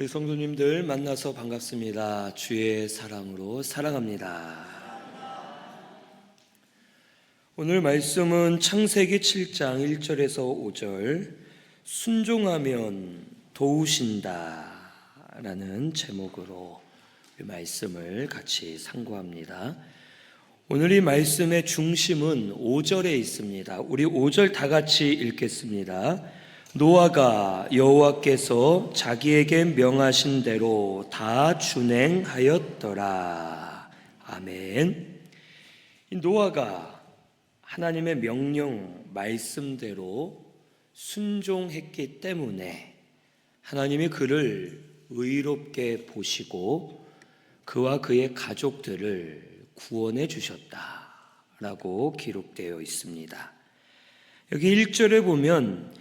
우리 성도님들 만나서 반갑습니다. 주의 사랑으로 사랑합니다. 오늘 말씀은 창세기 7장 1절에서 5절 순종하면 도우신다 라는 제목으로 이 말씀을 같이 상고합니다. 오늘 이 말씀의 중심은 5절에 있습니다. 우리 5절 다 같이 읽겠습니다. 노아가 여호와께서 자기에게 명하신 대로 다 준행하였더라. 아멘. 이 노아가 하나님의 명령 말씀대로 순종했기 때문에 하나님이 그를 의롭게 보시고 그와 그의 가족들을 구원해 주셨다라고 기록되어 있습니다. 여기 1절에 보면 이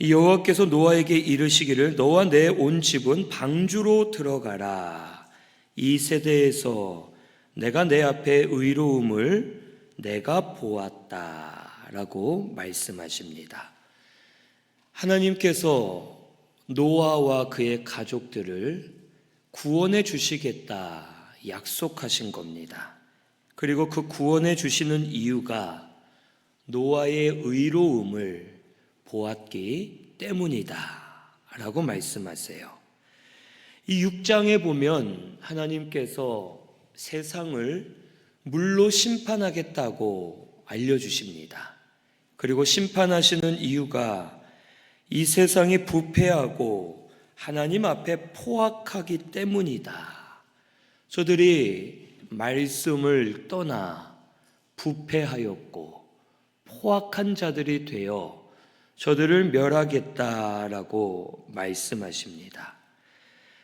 여호와께서 노아에게 이르시기를 너와 내 온 집은 방주로 들어가라. 이 세대에서 내가 내 앞에 의로움을 내가 보았다라고 말씀하십니다. 하나님께서 노아와 그의 가족들을 구원해 주시겠다 약속하신 겁니다. 그리고 그 구원해 주시는 이유가 노아의 의로움을 보았기 때문이다. 라고 말씀하세요. 이 6장에 보면 하나님께서 세상을 물로 심판하겠다고 알려주십니다. 그리고 심판하시는 이유가 이 세상이 부패하고 하나님 앞에 포악하기 때문이다. 저들이 말씀을 떠나 부패하였고 포악한 자들이 되어 저들을 멸하겠다라고 말씀하십니다.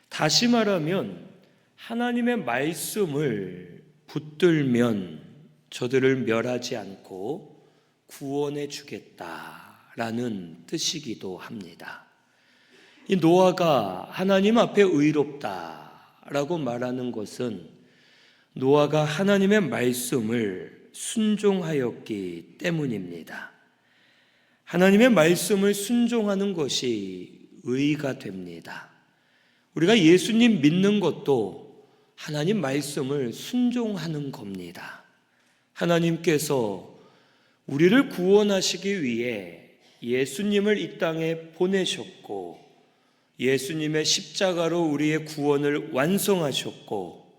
다시 말하면 하나님의 말씀을 붙들면 저들을 멸하지 않고 구원해 주겠다라는 뜻이기도 합니다. 이 노아가 하나님 앞에 의롭다라고 말하는 것은 노아가 하나님의 말씀을 순종하였기 때문입니다. 하나님의 말씀을 순종하는 것이 의가 됩니다. 우리가 예수님 믿는 것도 하나님 말씀을 순종하는 겁니다. 하나님께서 우리를 구원하시기 위해 예수님을 이 땅에 보내셨고 예수님의 십자가로 우리의 구원을 완성하셨고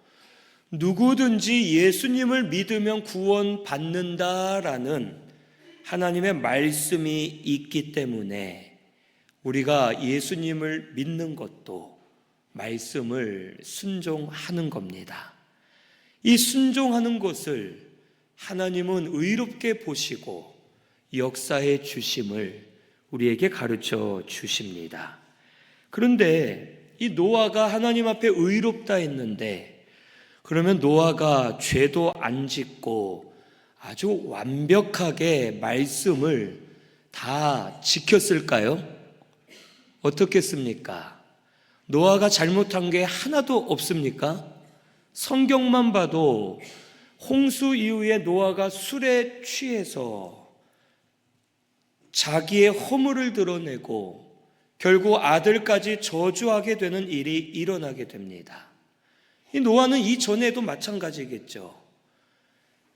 누구든지 예수님을 믿으면 구원받는다라는 하나님의 말씀이 있기 때문에 우리가 예수님을 믿는 것도 말씀을 순종하는 겁니다. 이 순종하는 것을 하나님은 의롭게 보시고 역사해 주심을 우리에게 가르쳐 주십니다. 그런데 이 노아가 하나님 앞에 의롭다 했는데 그러면 노아가 죄도 안 짓고 아주 완벽하게 말씀을 다 지켰을까요? 어떻겠습니까? 노아가 잘못한 게 하나도 없습니까? 성경만 봐도 홍수 이후에 노아가 술에 취해서 자기의 허물을 드러내고 결국 아들까지 저주하게 되는 일이 일어나게 됩니다. 이 노아는 이전에도 마찬가지겠죠.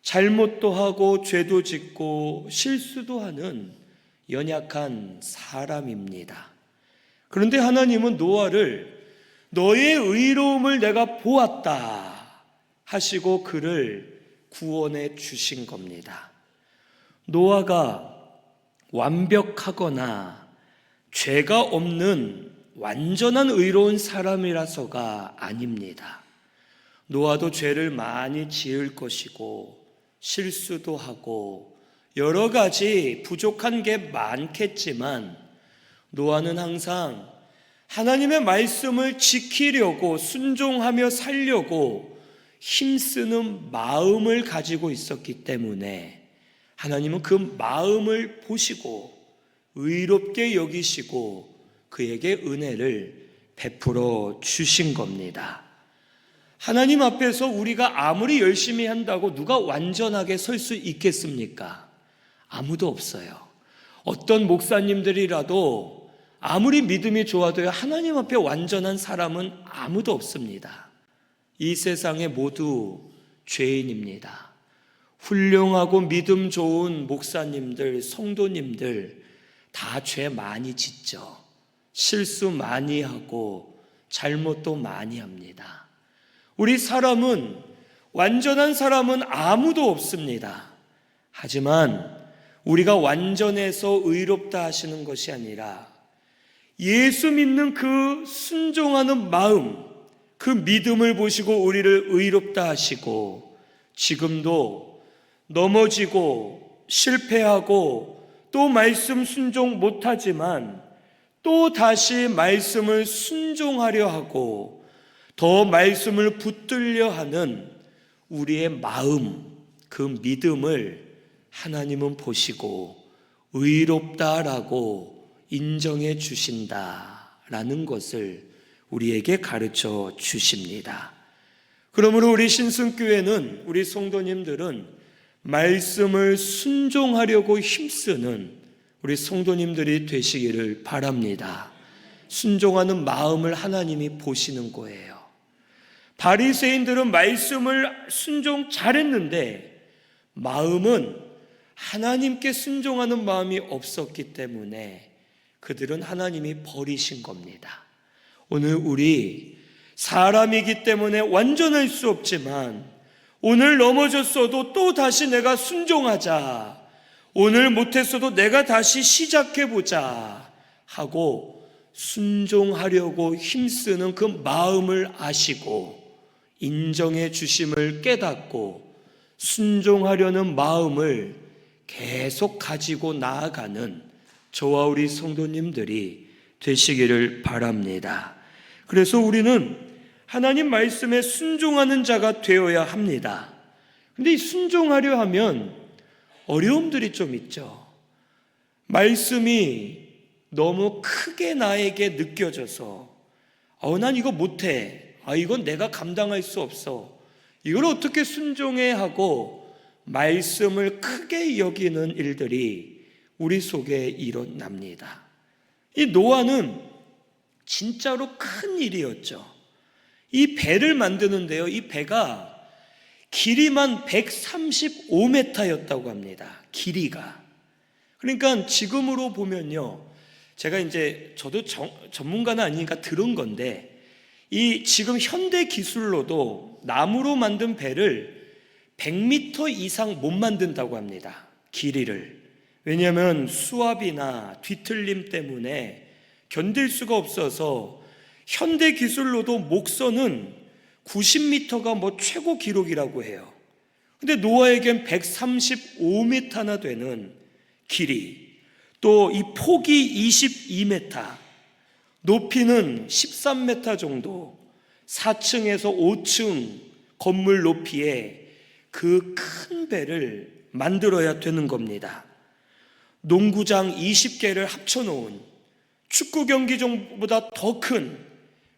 잘못도 하고 죄도 짓고 실수도 하는 연약한 사람입니다. 그런데 하나님은 노아를 너의 의로움을 내가 보았다 하시고 그를 구원해 주신 겁니다. 노아가 완벽하거나 죄가 없는 완전한 의로운 사람이라서가 아닙니다. 노아도 죄를 많이 지을 것이고 실수도 하고 여러 가지 부족한 게 많겠지만 노아는 항상 하나님의 말씀을 지키려고 순종하며 살려고 힘쓰는 마음을 가지고 있었기 때문에 하나님은 그 마음을 보시고 의롭게 여기시고 그에게 은혜를 베풀어 주신 겁니다. 하나님 앞에서 우리가 아무리 열심히 한다고 누가 완전하게 설 수 있겠습니까? 아무도 없어요. 어떤 목사님들이라도 아무리 믿음이 좋아도요, 하나님 앞에 완전한 사람은 아무도 없습니다. 이 세상에 모두 죄인입니다. 훌륭하고 믿음 좋은 목사님들, 성도님들 다 죄 많이 짓죠. 실수 많이 하고 잘못도 많이 합니다. 우리 사람은 완전한 사람은 아무도 없습니다. 하지만 우리가 완전해서 의롭다 하시는 것이 아니라 예수 믿는 그 순종하는 마음, 그 믿음을 보시고 우리를 의롭다 하시고 지금도 넘어지고 실패하고 또 말씀 순종 못하지만 또 다시 말씀을 순종하려 하고 더 말씀을 붙들려 하는 우리의 마음, 그 믿음을 하나님은 보시고 의롭다라고 인정해 주신다라는 것을 우리에게 가르쳐 주십니다. 그러므로 우리 신승교회는 우리 성도님들은 말씀을 순종하려고 힘쓰는 우리 성도님들이 되시기를 바랍니다. 순종하는 마음을 하나님이 보시는 거예요. 바리새인들은 말씀을 순종 잘했는데 마음은 하나님께 순종하는 마음이 없었기 때문에 그들은 하나님이 버리신 겁니다. 오늘 우리 사람이기 때문에 완전할 수 없지만 오늘 넘어졌어도 또 다시 내가 순종하자. 오늘 못했어도 내가 다시 시작해보자. 하고 순종하려고 힘쓰는 그 마음을 아시고 인정해 주심을 깨닫고 순종하려는 마음을 계속 가지고 나아가는 저와 우리 성도님들이 되시기를 바랍니다. 그래서 우리는 하나님 말씀에 순종하는 자가 되어야 합니다. 근데 이 순종하려 하면 어려움들이 좀 있죠. 말씀이 너무 크게 나에게 느껴져서, 어, 난 이거 못해. 아, 이건 내가 감당할 수 없어. 이걸 어떻게 순종해 하고 말씀을 크게 여기는 일들이 우리 속에 일어납니다. 이 노아는 진짜로 큰 일이었죠. 이 배를 만드는데요. 이 배가 길이만 135m였다고 합니다. 길이가. 그러니까 지금으로 보면요. 제가 이제 저도 정, 전문가는 아니니까 들은 건데 이 지금 현대 기술로도 나무로 만든 배를 100m 이상 못 만든다고 합니다. 길이를. 왜냐하면 수압이나 뒤틀림 때문에 견딜 수가 없어서 현대 기술로도 목선은 90m가 뭐 최고 기록이라고 해요. 근데 노아에겐 135m나 되는 길이, 또 이 폭이 22m, 높이는 13m 정도, 4층에서 5층 건물 높이에 그 큰 배를 만들어야 되는 겁니다. 농구장 20개를 합쳐놓은 축구 경기장보다 더 큰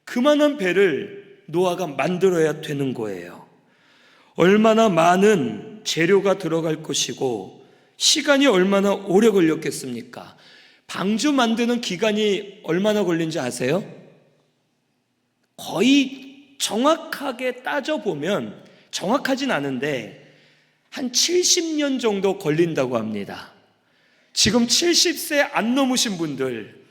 그만한 배를 노아가 만들어야 되는 거예요. 얼마나 많은 재료가 들어갈 것이고 시간이 얼마나 오래 걸렸겠습니까? 방주 만드는 기간이 얼마나 걸린지 아세요? 거의 정확하게 따져보면 정확하진 않은데 한 70년 정도 걸린다고 합니다. 지금 70세 안 넘으신 분들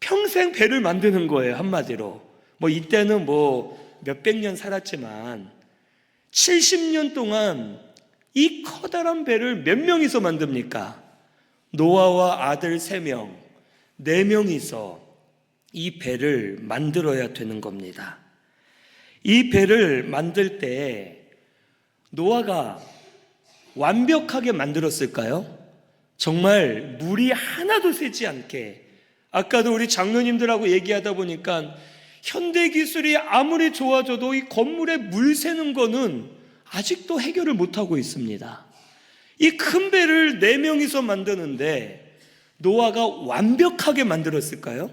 평생 배를 만드는 거예요, 한마디로. 뭐 이때는 뭐 몇백 년 살았지만 70년 동안 이 커다란 배를 몇 명이서 만듭니까? 노아와 아들 세 명, 네 명이서 이 배를 만들어야 되는 겁니다. 이 배를 만들 때 노아가 완벽하게 만들었을까요? 정말 물이 하나도 새지 않게 아까도 우리 장로님들하고 얘기하다 보니까 현대 기술이 아무리 좋아져도 이 건물에 물 새는 거는 아직도 해결을 못하고 있습니다. 이 큰 배를 네 명이서 만드는데 노아가 완벽하게 만들었을까요?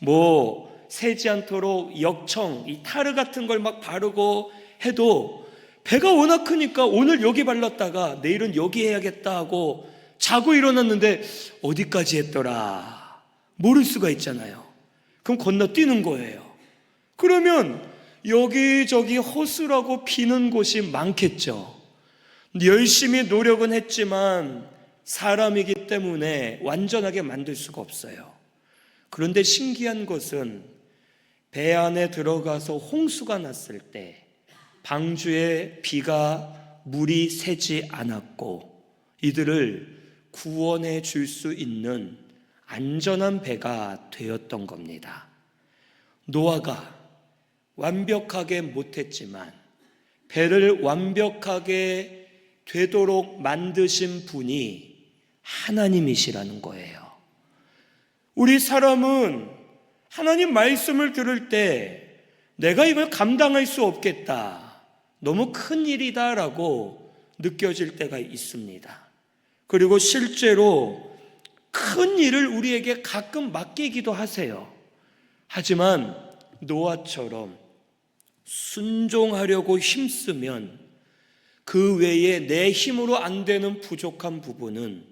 뭐 새지 않도록 역청, 이 타르 같은 걸 막 바르고 해도 배가 워낙 크니까 오늘 여기 발랐다가 내일은 여기 해야겠다 하고 자고 일어났는데 어디까지 했더라? 모를 수가 있잖아요. 그럼 건너뛰는 거예요. 그러면 여기저기 허술하고 비는 곳이 많겠죠. 열심히 노력은 했지만 사람이기 때문에 완전하게 만들 수가 없어요. 그런데 신기한 것은 배 안에 들어가서 홍수가 났을 때 방주에 비가 물이 새지 않았고 이들을 구원해 줄 수 있는 안전한 배가 되었던 겁니다. 노아가 완벽하게 못했지만 배를 완벽하게 되도록 만드신 분이 하나님이시라는 거예요. 우리 사람은 하나님 말씀을 들을 때 내가 이걸 감당할 수 없겠다. 너무 큰 일이다라고 느껴질 때가 있습니다. 그리고 실제로 큰 일을 우리에게 가끔 맡기기도 하세요. 하지만 노아처럼 순종하려고 힘쓰면 그 외에 내 힘으로 안 되는 부족한 부분은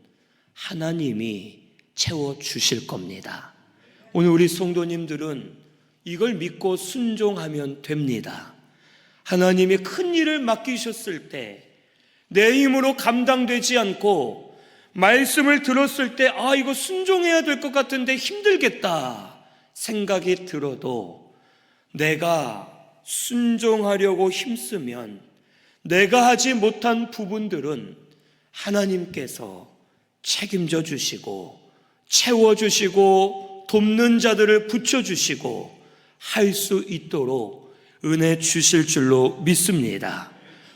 하나님이 채워 주실 겁니다. 오늘 우리 성도님들은 이걸 믿고 순종하면 됩니다. 하나님이 큰 일을 맡기셨을 때 내 힘으로 감당되지 않고 말씀을 들었을 때 아, 이거 순종해야 될 것 같은데 힘들겠다 생각이 들어도 내가 순종하려고 힘쓰면 내가 하지 못한 부분들은 하나님께서 책임져 주시고 채워 주시고 돕는 자들을 붙여 주시고 할 수 있도록 은혜 주실 줄로 믿습니다.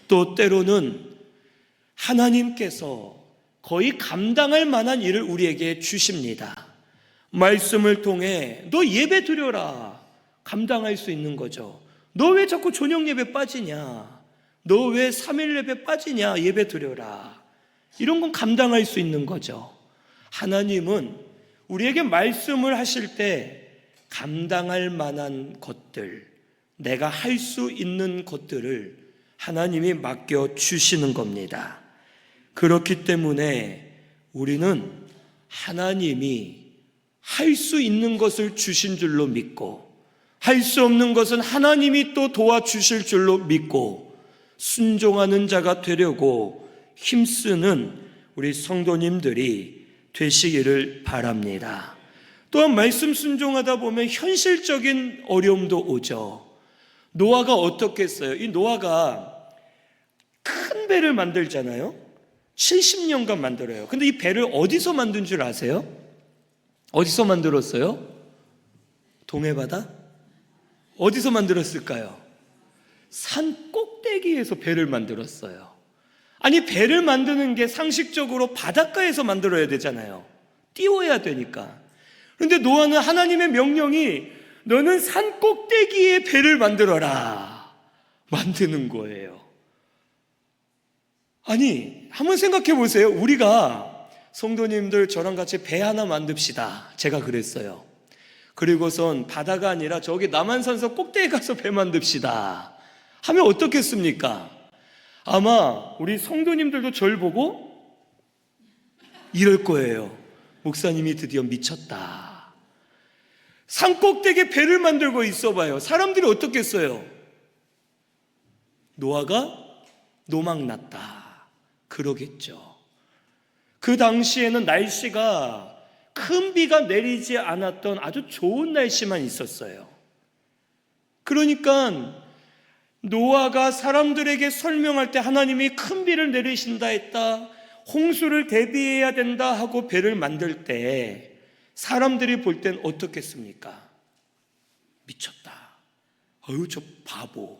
또 때로는 하나님께서 거의 감당할 만한 일을 우리에게 주십니다. 말씀을 통해 너 예배 드려라. 감당할 수 있는 거죠. 너 왜 자꾸 저녁 예배 빠지냐? 너 왜 3일 예배 빠지냐? 예배 드려라. 이런 건 감당할 수 있는 거죠. 하나님은 우리에게 말씀을 하실 때 감당할 만한 것들, 내가 할 수 있는 것들을 하나님이 맡겨 주시는 겁니다. 그렇기 때문에 우리는 하나님이 할 수 있는 것을 주신 줄로 믿고 할 수 없는 것은 하나님이 또 도와주실 줄로 믿고 순종하는 자가 되려고 힘쓰는 우리 성도님들이 되시기를 바랍니다. 또한 말씀 순종하다 보면 현실적인 어려움도 오죠. 노아가 어떻게 했어요? 이 노아가 큰 배를 만들잖아요. 70년간 만들어요. 근데 이 배를 어디서 만든 줄 아세요? 어디서 만들었어요? 동해바다? 어디서 만들었을까요? 산 꼭대기에서 배를 만들었어요. 아니, 배를 만드는 게 상식적으로 바닷가에서 만들어야 되잖아요. 띄워야 되니까. 그런데 노아는 하나님의 명령이 너는 산 꼭대기에 배를 만들어라. 만드는 거예요. 아니, 한번 생각해 보세요. 우리가 성도님들 저랑 같이 배 하나 만듭시다. 제가 그랬어요. 그리고선 바다가 아니라 저기 남한산서 꼭대기 가서 배 만듭시다. 하면 어떻겠습니까? 아마 우리 성도님들도 절 보고 이럴 거예요. 목사님이 드디어 미쳤다. 산 꼭대기에 배를 만들고 있어 봐요. 사람들이 어떻겠어요? 노아가 노망났다. 그러겠죠. 그 당시에는 날씨가 큰 비가 내리지 않았던 아주 좋은 날씨만 있었어요. 그러니까 노아가 사람들에게 설명할 때 하나님이 큰 비를 내리신다 했다. 홍수를 대비해야 된다 하고 배를 만들 때 사람들이 볼 땐 어떻겠습니까? 미쳤다. 어유 저 바보.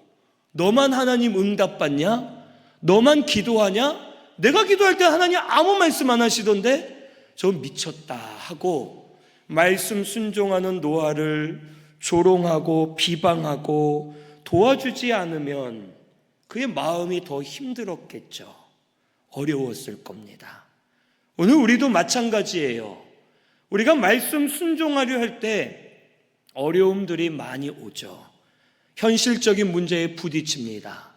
너만 하나님 응답 받냐? 너만 기도하냐? 내가 기도할 때 하나님 아무 말씀 안 하시던데 저 미쳤다 하고 말씀 순종하는 노아를 조롱하고 비방하고 도와주지 않으면 그의 마음이 더 힘들었겠죠. 어려웠을 겁니다. 오늘 우리도 마찬가지예요. 우리가 말씀 순종하려 할 때 어려움들이 많이 오죠. 현실적인 문제에 부딪힙니다.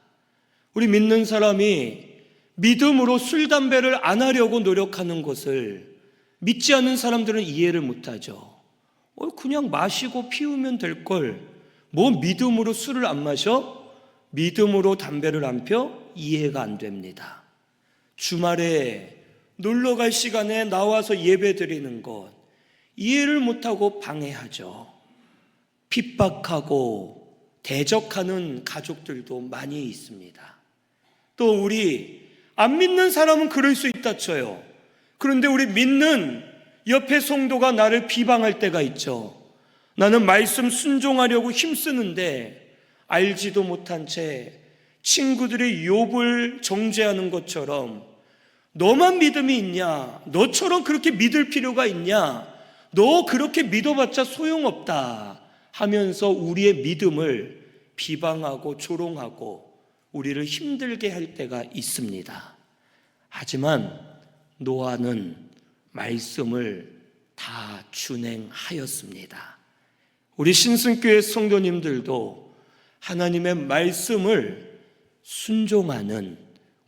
우리 믿는 사람이 믿음으로 술, 담배를 안 하려고 노력하는 것을 믿지 않는 사람들은 이해를 못하죠. 그냥 마시고 피우면 될 걸. 뭐 믿음으로 술을 안 마셔? 믿음으로 담배를 안 펴? 이해가 안 됩니다. 주말에 놀러 갈 시간에 나와서 예배 드리는 것 이해를 못하고 방해하죠. 핍박하고 대적하는 가족들도 많이 있습니다. 또 우리 안 믿는 사람은 그럴 수 있다 쳐요. 그런데 우리 믿는 옆에 성도가 나를 비방할 때가 있죠. 나는 말씀 순종하려고 힘쓰는데 알지도 못한 채 친구들의 욕을 정죄하는 것처럼 너만 믿음이 있냐? 너처럼 그렇게 믿을 필요가 있냐? 너 그렇게 믿어봤자 소용없다 하면서 우리의 믿음을 비방하고 조롱하고 우리를 힘들게 할 때가 있습니다. 하지만 노아는 말씀을 다 준행하였습니다. 우리 신승교회 성도님들도 하나님의 말씀을 순종하는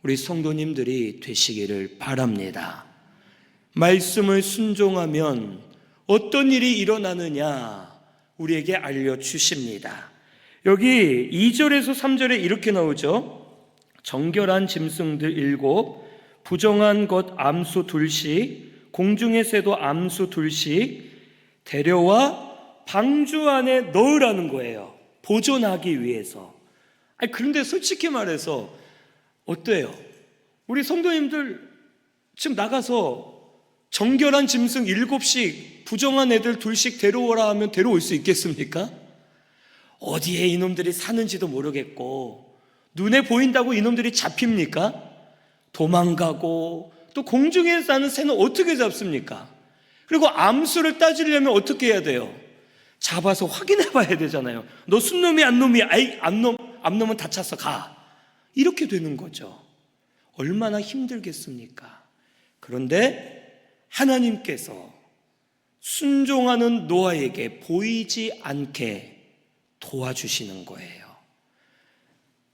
우리 성도님들이 되시기를 바랍니다. 말씀을 순종하면 어떤 일이 일어나느냐 우리에게 알려주십니다. 여기 2절에서 3절에 이렇게 나오죠. 정결한 짐승들 일곱, 부정한 것 암수 둘씩, 공중의 새도 암수 둘씩 데려와 방주 안에 넣으라는 거예요. 보존하기 위해서. 아니, 그런데 솔직히 말해서 어때요? 우리 성도님들 지금 나가서 정결한 짐승 일곱씩 부정한 애들 둘씩 데려오라 하면 데려올 수 있겠습니까? 어디에 이놈들이 사는지도 모르겠고 눈에 보인다고 이놈들이 잡힙니까? 도망가고 또 공중에 사는 새는 어떻게 잡습니까? 그리고 암수를 따지려면 어떻게 해야 돼요? 잡아서 확인해 봐야 되잖아요. 너 순놈이 안놈이 아이 암놈 암놈은 다쳤어 가. 이렇게 되는 거죠. 얼마나 힘들겠습니까? 그런데 하나님께서 순종하는 노아에게 보이지 않게 도와주시는 거예요.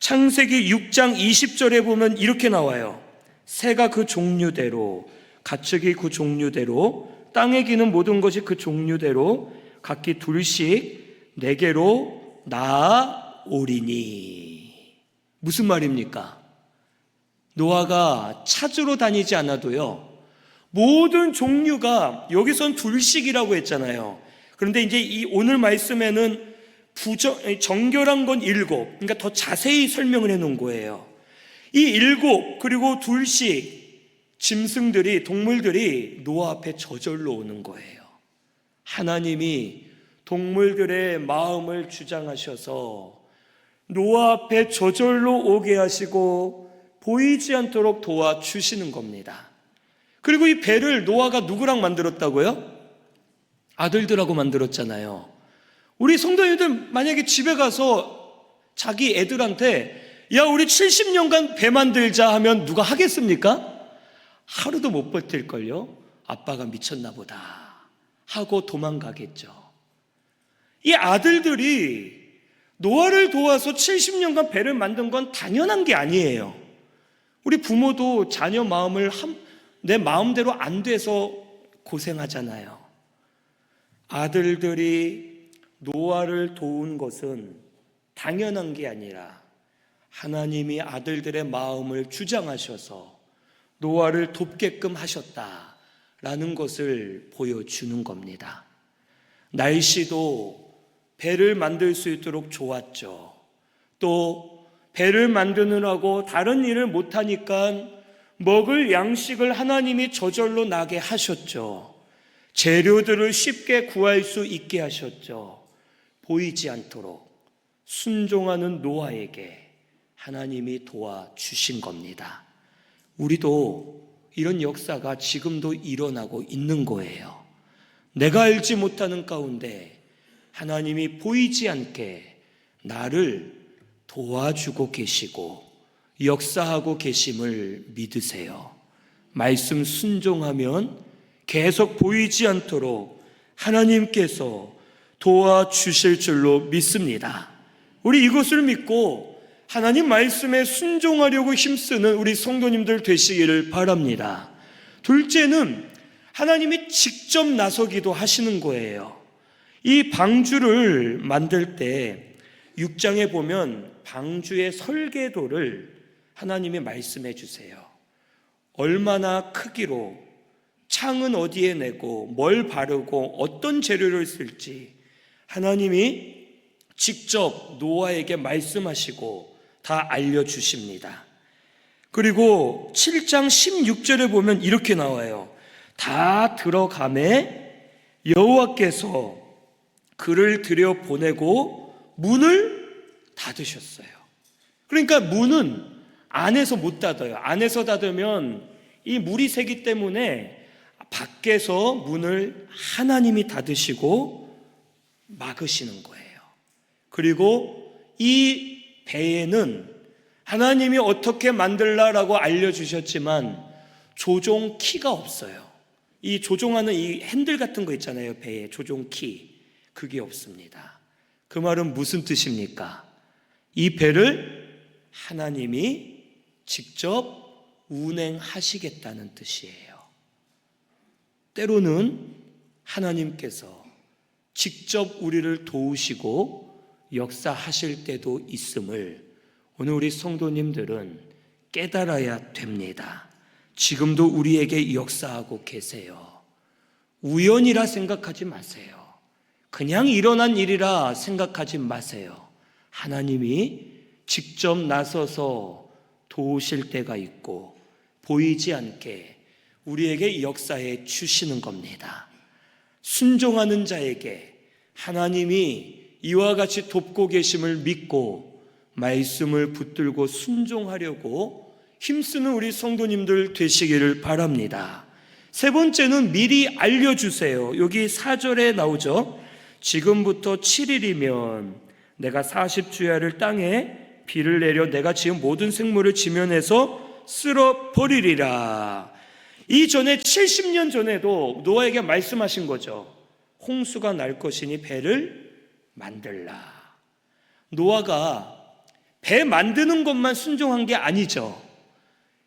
창세기 6장 20절에 보면 이렇게 나와요. 새가 그 종류대로, 가축이 그 종류대로, 땅에 기는 모든 것이 그 종류대로 각기 둘씩 네개로 나오리니. 무슨 말입니까? 노아가 찾으러 다니지 않아도요. 모든 종류가 여기선 둘씩이라고 했잖아요. 그런데 이제 이 오늘 말씀에는 부정, 정결한 건 일곱. 그러니까 더 자세히 설명을 해 놓은 거예요. 이 일곱, 그리고 둘씩 짐승들이, 동물들이 노아 앞에 저절로 오는 거예요. 하나님이 동물들의 마음을 주장하셔서 노아 앞에 저절로 오게 하시고 보이지 않도록 도와주시는 겁니다. 그리고 이 배를 노아가 누구랑 만들었다고요? 아들들하고 만들었잖아요. 우리 성도님들 만약에 집에 가서 자기 애들한테 야, 우리 70년간 배 만들자 하면 누가 하겠습니까? 하루도 못 버틸걸요? 아빠가 미쳤나 보다. 하고 도망가겠죠. 이 아들들이 노아를 도와서 70년간 배를 만든 건 당연한 게 아니에요. 우리 부모도 자녀 마음을 한, 내 마음대로 안 돼서 고생하잖아요. 아들들이 노아를 도운 것은 당연한 게 아니라 하나님이 아들들의 마음을 주장하셔서 노아를 돕게끔 하셨다 라는 것을 보여주는 겁니다. 날씨도 배를 만들 수 있도록 좋았죠. 또 배를 만드느라고 다른 일을 못하니까 먹을 양식을 하나님이 저절로 나게 하셨죠. 재료들을 쉽게 구할 수 있게 하셨죠. 보이지 않도록 순종하는 노아에게 하나님이 도와주신 겁니다. 우리도 이런 역사가 지금도 일어나고 있는 거예요. 내가 알지 못하는 가운데 하나님이 보이지 않게 나를 도와주고 계시고 역사하고 계심을 믿으세요. 말씀 순종하면 계속 보이지 않도록 하나님께서 도와주실 줄로 믿습니다. 우리 이것을 믿고 하나님 말씀에 순종하려고 힘쓰는 우리 성도님들 되시기를 바랍니다. 둘째는 하나님이 직접 나서기도 하시는 거예요. 이 방주를 만들 때 6장에 보면 방주의 설계도를 하나님이 말씀해 주세요. 얼마나 크기로 창은 어디에 내고 뭘 바르고 어떤 재료를 쓸지 하나님이 직접 노아에게 말씀하시고 다 알려주십니다. 그리고 7장 16절에 보면 이렇게 나와요. 다 들어감에 여호와께서 그를 들여 보내고 문을 닫으셨어요. 그러니까 문은 안에서 못 닫아요. 안에서 닫으면 이 물이 새기 때문에 밖에서 문을 하나님이 닫으시고 막으시는 거예요. 그리고 이 배에는 하나님이 어떻게 만들라라고 알려주셨지만 조종 키가 없어요. 이 조종하는 이 핸들 같은 거 있잖아요. 배에 조종 키. 그게 없습니다. 그 말은 무슨 뜻입니까? 이 배를 하나님이 직접 운행하시겠다는 뜻이에요. 때로는 하나님께서 직접 우리를 도우시고 역사하실 때도 있음을 오늘 우리 성도님들은 깨달아야 됩니다. 지금도 우리에게 역사하고 계세요. 우연이라 생각하지 마세요. 그냥 일어난 일이라 생각하지 마세요. 하나님이 직접 나서서 도우실 때가 있고 보이지 않게 우리에게 역사해 주시는 겁니다. 순종하는 자에게 하나님이 이와 같이 돕고 계심을 믿고 말씀을 붙들고 순종하려고 힘쓰는 우리 성도님들 되시기를 바랍니다. 세 번째는 미리 알려주세요. 여기 4절에 나오죠. 지금부터 7일이면 내가 40주야를 땅에 비를 내려 내가 지은 모든 생물을 지면에서 쓸어 버리리라. 이전에 70년 전에도 노아에게 말씀하신 거죠. 홍수가 날 것이니 배를 만들라. 노아가 배 만드는 것만 순종한 게 아니죠.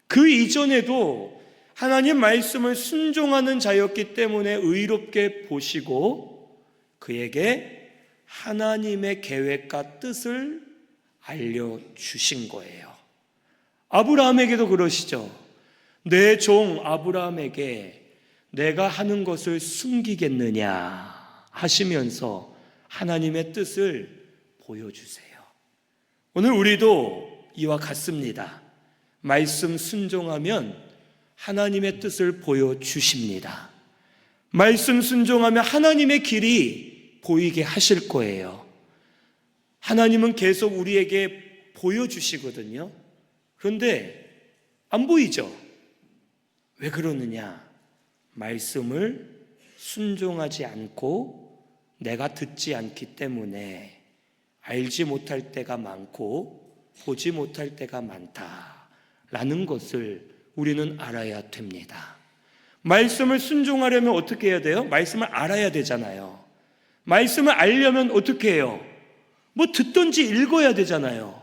그 이전에도 하나님 말씀을 순종하는 자였기 때문에 의롭게 보시고 그에게 하나님의 계획과 뜻을 알려주신 거예요. 아브라함에게도 그러시죠. 내 종 아브라함에게 내가 하는 것을 숨기겠느냐 하시면서 하나님의 뜻을 보여주세요. 오늘 우리도 이와 같습니다. 말씀 순종하면 하나님의 뜻을 보여주십니다. 말씀 순종하면 하나님의 길이 보이게 하실 거예요. 하나님은 계속 우리에게 보여주시거든요. 그런데 안 보이죠? 왜 그러느냐? 말씀을 순종하지 않고 내가 듣지 않기 때문에 알지 못할 때가 많고 보지 못할 때가 많다라는 것을 우리는 알아야 됩니다. 말씀을 순종하려면 어떻게 해야 돼요? 말씀을 알아야 되잖아요. 말씀을 알려면 어떻게 해요? 뭐 듣던지 읽어야 되잖아요.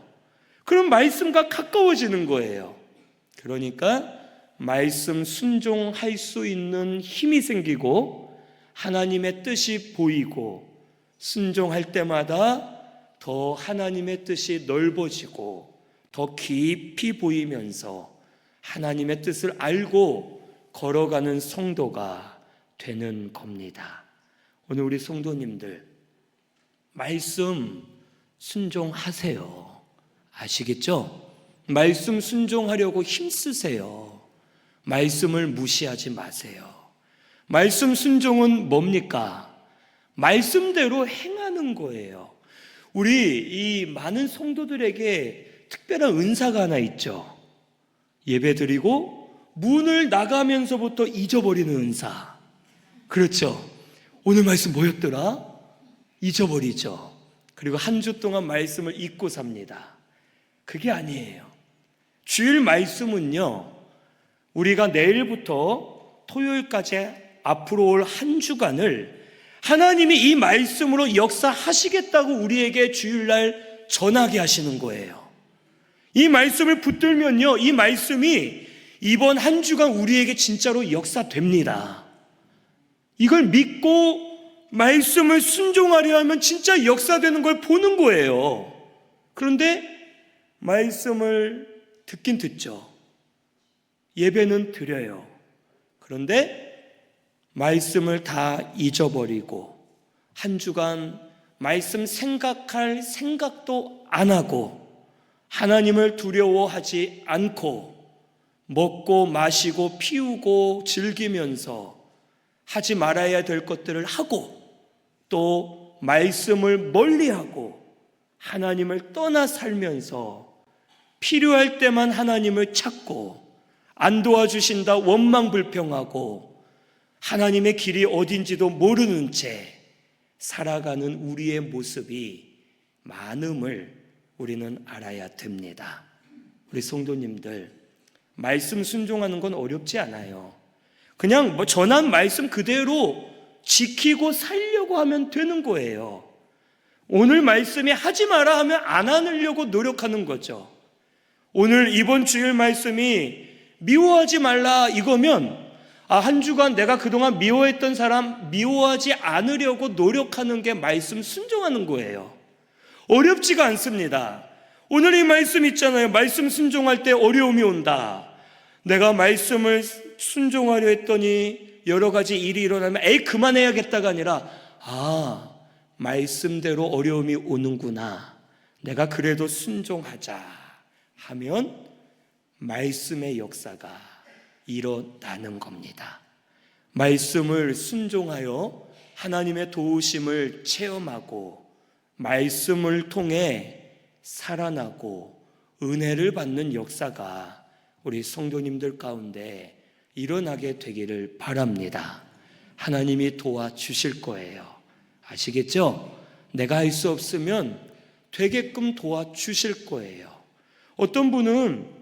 그럼 말씀과 가까워지는 거예요. 그러니까 말씀 순종할 수 있는 힘이 생기고 하나님의 뜻이 보이고 순종할 때마다 더 하나님의 뜻이 넓어지고 더 깊이 보이면서 하나님의 뜻을 알고 걸어가는 성도가 되는 겁니다. 오늘 우리 성도님들 말씀 순종하세요. 아시겠죠? 말씀 순종하려고 힘쓰세요. 말씀을 무시하지 마세요. 말씀 순종은 뭡니까? 말씀대로 행하는 거예요. 우리 이 많은 성도들에게 특별한 은사가 하나 있죠. 예배 드리고 문을 나가면서부터 잊어버리는 은사. 그렇죠. 오늘 말씀 뭐였더라? 잊어버리죠. 그리고 한 주 동안 말씀을 잊고 삽니다. 그게 아니에요. 주일 말씀은요, 우리가 내일부터 토요일까지 앞으로 올 한 주간을 하나님이 이 말씀으로 역사하시겠다고 우리에게 주일날 전하게 하시는 거예요. 이 말씀을 붙들면요, 이 말씀이 이번 한 주간 우리에게 진짜로 역사됩니다. 이걸 믿고 말씀을 순종하려 하면 진짜 역사되는 걸 보는 거예요. 그런데 말씀을 듣긴 듣죠. 예배는 드려요. 그런데 말씀을 다 잊어버리고 한 주간 말씀 생각할 생각도 안 하고 하나님을 두려워하지 않고 먹고 마시고 피우고 즐기면서 하지 말아야 될 것들을 하고 또 말씀을 멀리하고 하나님을 떠나 살면서 필요할 때만 하나님을 찾고 안 도와주신다 원망 불평하고 하나님의 길이 어딘지도 모르는 채 살아가는 우리의 모습이 많음을 우리는 알아야 됩니다. 우리 성도님들 말씀 순종하는 건 어렵지 않아요. 그냥 뭐 전한 말씀 그대로 지키고 살려고 하면 되는 거예요. 오늘 말씀이 하지 마라 하면 안 하려고 노력하는 거죠. 오늘 이번 주일 말씀이 미워하지 말라 이거면 아, 한 주간 내가 그동안 미워했던 사람 미워하지 않으려고 노력하는 게 말씀 순종하는 거예요. 어렵지가 않습니다. 오늘 이 말씀 있잖아요. 말씀 순종할 때 어려움이 온다. 내가 말씀을 순종하려 했더니 여러 가지 일이 일어나면 에이 그만해야겠다가 아니라 아 말씀대로 어려움이 오는구나 내가 그래도 순종하자 하면 말씀의 역사가 일어나는 겁니다. 말씀을 순종하여 하나님의 도우심을 체험하고 말씀을 통해 살아나고 은혜를 받는 역사가 우리 성도님들 가운데 일어나게 되기를 바랍니다. 하나님이 도와주실 거예요. 아시겠죠? 내가 할 수 없으면 되게끔 도와주실 거예요. 어떤 분은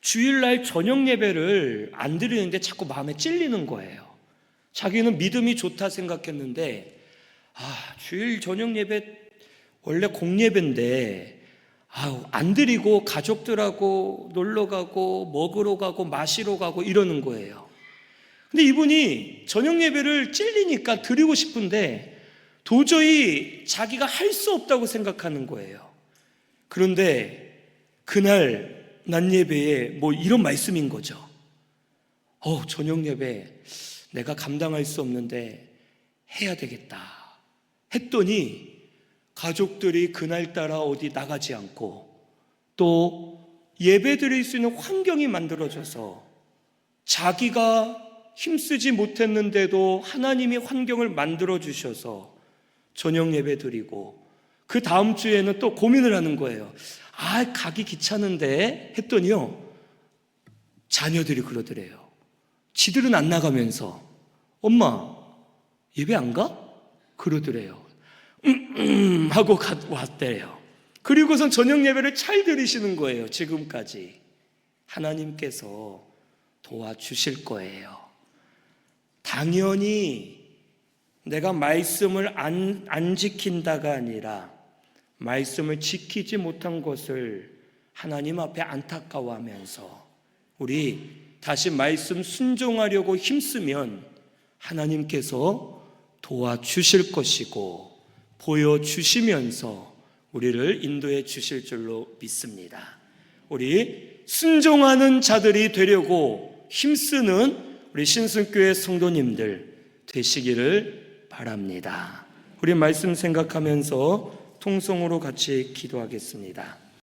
주일날 저녁 예배를 안 드리는데 자꾸 마음에 찔리는 거예요. 자기는 믿음이 좋다 생각했는데, 아, 주일 저녁 예배 원래 공예배인데, 아우, 안 드리고 가족들하고 놀러 가고 먹으러 가고 마시러 가고 이러는 거예요. 근데 이분이 저녁 예배를 찔리니까 드리고 싶은데 도저히 자기가 할 수 없다고 생각하는 거예요. 그런데 그날 낮 예배에 뭐 이런 말씀인 거죠. 어, 저녁 예배 내가 감당할 수 없는데 해야 되겠다. 했더니 가족들이 그날따라 어디 나가지 않고 또 예배 드릴 수 있는 환경이 만들어져서 자기가 힘쓰지 못했는데도 하나님이 환경을 만들어 주셔서 저녁 예배 드리고 그 다음 주에는 또 고민을 하는 거예요. 아, 가기 귀찮은데 했더니요. 자녀들이 그러더래요. 지들은 안 나가면서 엄마 예배 안 가? 그러더래요. 음, 음, 하고 가- 왔대요. 그리고선 저녁 예배를 잘 드리시는 거예요. 지금까지 하나님께서 도와주실 거예요. 당연히 내가 말씀을 안, 안 지킨다가 아니라 말씀을 지키지 못한 것을 하나님 앞에 안타까워하면서 우리 다시 말씀 순종하려고 힘쓰면 하나님께서 도와주실 것이고 보여주시면서 우리를 인도해 주실 줄로 믿습니다. 우리 순종하는 자들이 되려고 힘쓰는 우리 신승교회 성도님들 되시기를 바랍니다. 우리 말씀 생각하면서 통성으로 같이 기도하겠습니다.